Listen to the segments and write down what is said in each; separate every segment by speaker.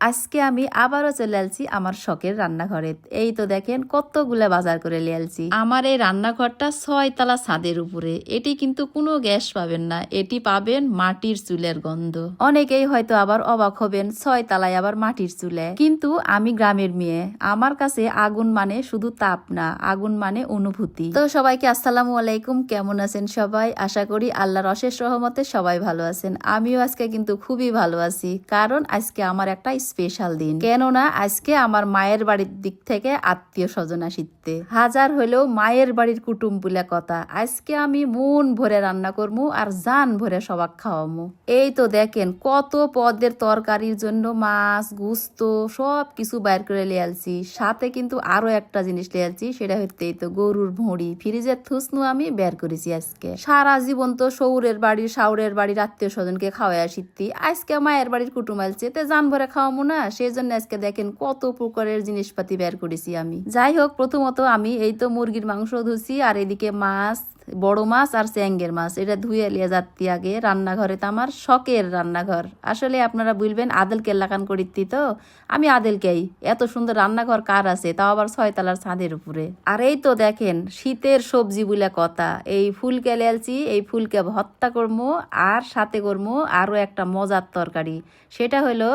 Speaker 1: আজকে আমি আবারও চলে আসছি আমার শখের রান্নাঘরে। এই তো দেখেন কতগুলা বাজার করে লিয়ালছি আমার এই রান্নাঘরটা ছয়তলা ছাদের উপরে। এটি কিন্তু কোনো গ্যাস পাবেন না। এটি পাবেন মাটির চুলের গন্ধ। অনেকেই হয়তো আবার অবাক হবেন ছয় তালায় আবার মাটির চুলে। কিন্তু আমি গ্রামের মেয়ে। আমার কাছে আগুন মানে শুধু তাপ না, আগুন মানে অনুভূতি। তো সবাইকে আসসালামু আলাইকুম। কেমন আছেন সবাই? আশা করি আল্লাহর অশেষ রহমতে সবাই ভালো আছেন। আমিও আজকে কিন্তু খুবই ভালো আছি। কারণ আজকে আমার একটা স্পেশাল দিন। কেননা, আজকে আমার মায়ের বাড়ির দিক থেকে আত্মীয় স্বজন আসিতে। হাজার হলেও মায়ের বাড়ির কুটুম বলে কথা, আজকে আমি মন ভরে রান্না করমু আর জান ভরে সবাক খাওয়ামু। এই তো দেখেন, কত পদের তরকারির জন্য মাছ, গুস্ত, সব কিছু বাইর করে লিয়ালছি সাথে কিন্তু আরও একটা জিনিস লিয়ালছি সেটা হচ্ছে তো গরুর ভুঁড়ি। ফ্রিজের থুসনু আমি বের করেছি আজকে। সারা জীবন তো সৌরের বাড়ি সাউরের বাড়ির আত্মীয় স্বজনকে খাওয়াই আসিতি আজকে মায়ের বাড়ির কুটুম আলছে তে জান ভরে খাওয়ামু না সেই জন্য আজকে দেখেন কত প্রকারের জিনিসপাতি বের করেছি আমি। যাই হোক, প্রথমত আমি এই তো মুরগির মাংস ধুছি, আর এদিকে মাছ, বড় মাছ আর চ্যাঙ্গের মাছ। এটা ধুয়ে লিয়ে যাত্তি আগে। রান্নাঘরে তো আমার শখের রান্নাঘর। আসলে আপনারা বলবেন আদেলকে লাগান করিতি তো। আমি আদেলকেই। এত সুন্দর রান্নাঘর কার আছে? তাও আবার ছয়তলার ছাদের উপরে। আর এই তো দেখেন, শীতের সবজি বলে কথা। এই ফুলকে লেলছি এই ফুলকে ভর্তা করব আর সাথে করব আরও একটা মজার তরকারি। সেটা হলো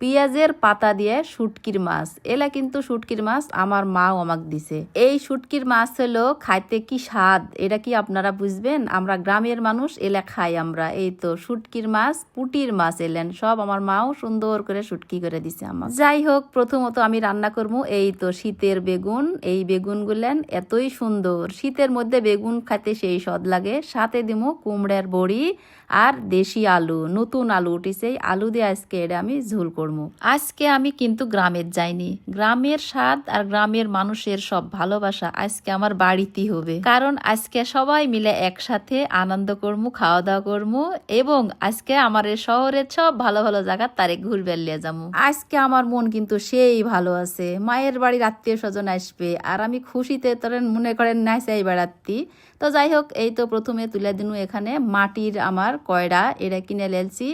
Speaker 1: পেঁয়াজের পাতা দিয়ে শুটকির মাছ। এলা কিন্তু শুটকির মাছ আমার মাও আমাকে দিছে। এই শুটকির মাছ হলো খাইতে কি স্বাদ, এটা কি আপনারা বুঝবেন? আমরা গ্রামের মানুষ, এলা খাই আমরা। এই তো শুটকির মাছ, পুটির মাছ এলেন। সব আমার মাও সুন্দর করে শুটকি করে দিছে আমার যাই হোক, প্রথমত আমি রান্না করব এই তো শীতের বেগুন। এই বেগুন গুলেন এতই সুন্দর। শীতের মধ্যে বেগুন খাইতে সেই স্বাদ লাগে। সাথে দিমু কুমড়ার বড়ি আর দেশি আলু। নতুন আলু উঠিছে। আলু দিয়ে আজকে এটা আমি ঝোল করব আজকে আমি কিন্তু গ্রামের যাইনি। গ্রামের স্বাদ আর গ্রামের মানুষের সব ভালোবাসা আজকে আমার বাড়িতেই হবে। কারণ আজকে সবাই মিলে একসাথে আনন্দ করমু খাওয়া দাওয়া করমু এবং আজকে আমার শহরের সব ভালো ভালো জায়গা তারে ঘুরবে লিয়ে যাব আজকে আমার মন কিন্তু সেই ভালো আছে। মায়ের বাড়ির আত্মীয় স্বজন আসবে আর আমি খুশিতে তোরেন মনে করেন নাই চাই বেড়াত্তি তো যাই হোক এই তো প্রথমে তুলে দিনু এখানে। মাটির আমার কয়রা, এটা কিনে লেলছি।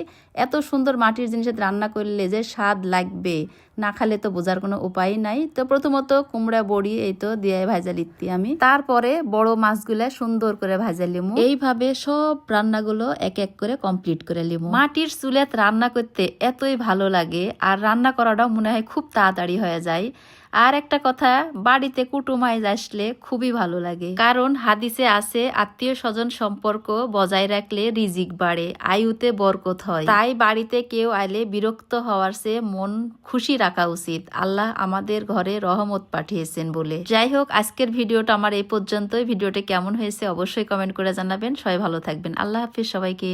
Speaker 1: এত সুন্দর মাটির জিনিসের রান্না করলে যে স্বাদ লাগবে। না খালে তো বোঝার কোনো উপায় নাই। তো প্রথমত কুমড়া, বড়ি এই তো দিয়ে ভাজা লিখতি আমি। তারপরে বড় মাছগুলা সুন্দর করে ভাজা লিমু। এইভাবে সব রান্নাগুলো এক এক করে কমপ্লিট করে লিমু। মাটির চুলেত রান্না করতে এতই ভালো লাগে আর রান্না করাটাও মনে হয় খুব তাড়াতাড়ি হয়ে যায়। আর একটা কথা, বাড়িতে কুটুমাইজ আসলে খুবই ভালো লাগে। কারণ হাদিসে আছে, আত্মীয় স্বজন সম্পর্ক বজায় রাখলে রিজিক বাড়ে, আয়ুতে বরকত হয়। তাই বাড়িতে কেউ আইলে বিরক্ত হওয়ার সে মন খুশি রাখা উচিত। আল্লাহ আমাদের ঘরে রহমত পাঠিয়েছেন বলে। যাই হোক আজকের ভিডিওটা আমার এই পর্যন্তই। ভিডিওটা কেমন হয়েছে অবশ্যই কমেন্ট করে জানাবেন। সবাই ভালো থাকবেন। আল্লাহ হাফিজ সবাইকে।